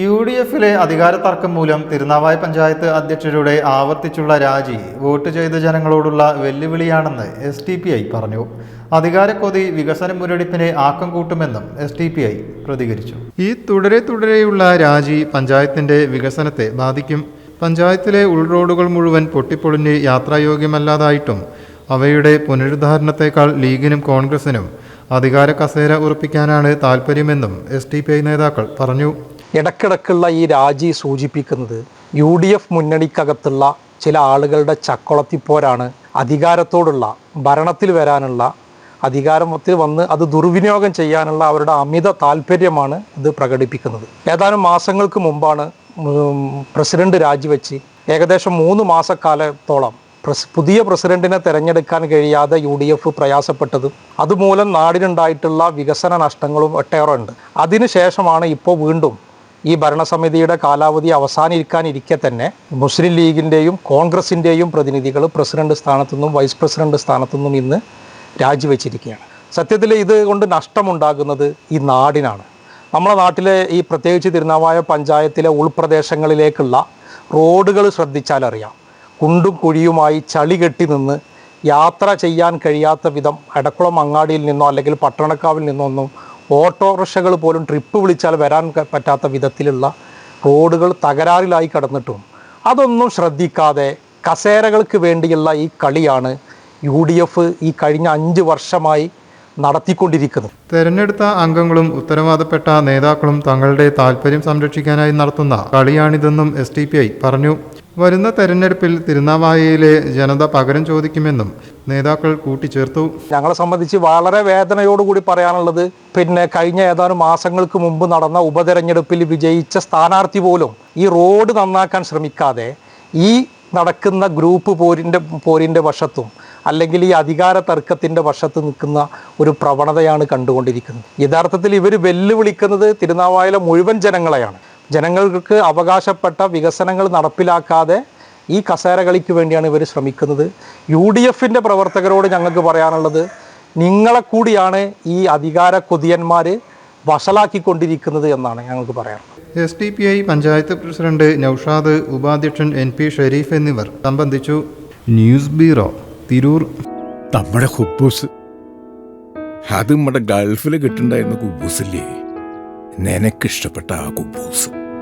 U D എഫിലെ അധികാര തർക്കം മൂലം തിരുനാവായ പഞ്ചായത്ത് അധ്യക്ഷരുടെ ആവർത്തിച്ചുള്ള രാജി വോട്ട് ചെയ്ത ജനങ്ങളോടുള്ള വെല്ലുവിളിയാണെന്ന് എസ് ടി പി ഐ പറഞ്ഞു. അധികാരക്കൊതി വികസന മുരടിപ്പിനെ ആക്കം കൂട്ടുമെന്നും എസ് ടി പി ഐ പ്രതികരിച്ചു. ഈ തുടരെ തുടരെയുള്ള രാജി പഞ്ചായത്തിന്റെ വികസനത്തെ ബാധിക്കും. പഞ്ചായത്തിലെ ഉൾറോഡുകൾ മുഴുവൻ പൊട്ടിപ്പൊളിഞ്ഞ് യാത്രായോഗ്യമല്ലാതായിട്ടും അവയുടെ പുനരുദ്ധാരണത്തെക്കാൾ ലീഗിനും കോൺഗ്രസിനും അധികാര കസേര ഉറപ്പിക്കാനാണ് താൽപ്പര്യമെന്നും എസ് നേതാക്കൾ പറഞ്ഞു. ഇടക്കിടക്കുള്ള ഈ രാജി സൂചിപ്പിക്കുന്നത് യു ഡി എഫ് മുന്നണിക്കകത്തുള്ള ചില ആളുകളുടെ ചക്കുളത്തിപ്പോരാണ് അധികാരത്തോടുള്ള ഭരണത്തിൽ വരാനുള്ള അധികാരത്തിൽ വന്ന് അത് ദുർവിനിയോഗം ചെയ്യാനുള്ള അവരുടെ അമിത താല്പര്യമാണ് ഇത് പ്രകടിപ്പിക്കുന്നത്. ഏതാനും മാസങ്ങൾക്ക് മുമ്പാണ് പ്രസിഡന്റ് രാജിവെച്ച് ഏകദേശം മൂന്ന് മാസക്കാലത്തോളം പ്രസ് പുതിയ പ്രസിഡന്റിനെ തെരഞ്ഞെടുക്കാൻ കഴിയാതെ യു ഡി എഫ് പ്രയാസപ്പെട്ടതും അതുമൂലം നാടിനുണ്ടായിട്ടുള്ള വികസന നഷ്ടങ്ങളും ഒട്ടേറെ ഉണ്ട് അതിനുശേഷമാണ് ഇപ്പോൾ വീണ്ടും ഈ ഭരണസമിതിയുടെ കാലാവധി അവസാനിക്കാനിരിക്കെ തന്നെ മുസ്ലിം ലീഗിന്റെയും കോൺഗ്രസിന്റെയും പ്രതിനിധികൾ പ്രസിഡന്റ് സ്ഥാനത്തു നിന്നും വൈസ് പ്രസിഡന്റ് സ്ഥാനത്തു നിന്നും ഇന്ന് രാജിവെച്ചിരിക്കുകയാണ്. സത്യത്തിൽ ഇത് കൊണ്ട് നഷ്ടമുണ്ടാകുന്നത് ഈ നാടിനാണ്. നമ്മുടെ നാട്ടിലെ ഈ പ്രത്യേകിച്ച് തിരുനാവായ പഞ്ചായത്തിലെ ഉൾപ്രദേശങ്ങളിലേക്കുള്ള റോഡുകൾ ശ്രദ്ധിച്ചാലറിയാം. കുണ്ടും കുഴിയുമായി ചളി കെട്ടി നിന്ന് യാത്ര ചെയ്യാൻ കഴിയാത്ത വിധം എടക്കുളം അങ്ങാടിയിൽ നിന്നോ അല്ലെങ്കിൽ പട്ടണക്കാവിൽ നിന്നോ ഒന്നും ഓട്ടോറിക്ഷകൾ പോലും ട്രിപ്പ് വിളിച്ചാൽ വരാൻ പറ്റാത്ത വിധത്തിലുള്ള റോഡുകൾ തകരാറിലായി കടന്നിട്ടും. അതൊന്നും ശ്രദ്ധിക്കാതെ കസേരകൾക്ക് വേണ്ടിയുള്ള ഈ കളിയാണ് യു ഡി എഫ് ഈ കഴിഞ്ഞ അഞ്ച് വർഷമായി നടത്തിക്കൊണ്ടിരിക്കുന്നത്. തെരഞ്ഞെടുത്ത അംഗങ്ങളും ഉത്തരവാദപ്പെട്ട നേതാക്കളും തങ്ങളുടെ താൽപ്പര്യം സംരക്ഷിക്കാനായി നടത്തുന്ന കളിയാണിതെന്നും എസ് പറഞ്ഞു. വരുന്ന തെരഞ്ഞെടുപ്പിൽ തിരുനാവായയിലെ ജനത പകരം ചോദിക്കുമെന്നും നേതാക്കൾ കൂട്ടിച്ചേർത്തു. ഞങ്ങളെ സംബന്ധിച്ച് വളരെ വേദനയോടുകൂടി പറയാനുള്ളത് പിന്നെ കഴിഞ്ഞ ഏതാനും മാസങ്ങൾക്ക് മുമ്പ് നടന്ന ഉപതെരഞ്ഞെടുപ്പിൽ വിജയിച്ച സ്ഥാനാർത്ഥി പോലും ഈ റോഡ് നന്നാക്കാൻ ശ്രമിക്കാതെ ഈ നടക്കുന്ന ഗ്രൂപ്പ് പോരിന്റെ പോരിന്റെ വശത്തും അല്ലെങ്കിൽ ഈ അധികാര തർക്കത്തിന്റെ വശത്ത് നിൽക്കുന്ന ഒരു പ്രവണതയാണ് കണ്ടുകൊണ്ടിരിക്കുന്നത്. യഥാർത്ഥത്തിൽ ഇവർ വെല്ലുവിളിക്കുന്നത് തിരുനാവായയിലെ മുഴുവൻ ജനങ്ങളെയാണ്. ജനങ്ങൾക്ക് അവകാശപ്പെട്ട വികസനങ്ങൾ നടപ്പിലാക്കാതെ ഈ കസേരകളിക്ക് വേണ്ടിയാണ് ഇവർ ശ്രമിക്കുന്നത്. യു ഡി എഫിന്റെ പ്രവർത്തകരോട് ഞങ്ങൾക്ക് പറയാനുള്ളത് നിങ്ങളെ കൂടിയാണ് ഈ അധികാര കൊതിയന്മാർ വഷളാക്കിക്കൊണ്ടിരിക്കുന്നത് എന്നാണ് ഞങ്ങൾക്ക് പറയാം S D P I panchayat president Noushad ഉപാധ്യക്ഷൻ എൻ പി ഷെരീഫ് എന്നിവർ സംബന്ധിച്ചു. News bureau Tirur. നമ്മുടെ ഹുബൂസ് അത് നമ്മുടെ ഗൾഫിൽ കിട്ടുണ്ടായിരുന്ന കുബൂസില്ലേ? നിനക്കിഷ്ടപ്പെട്ട ആ കുബൂസ്.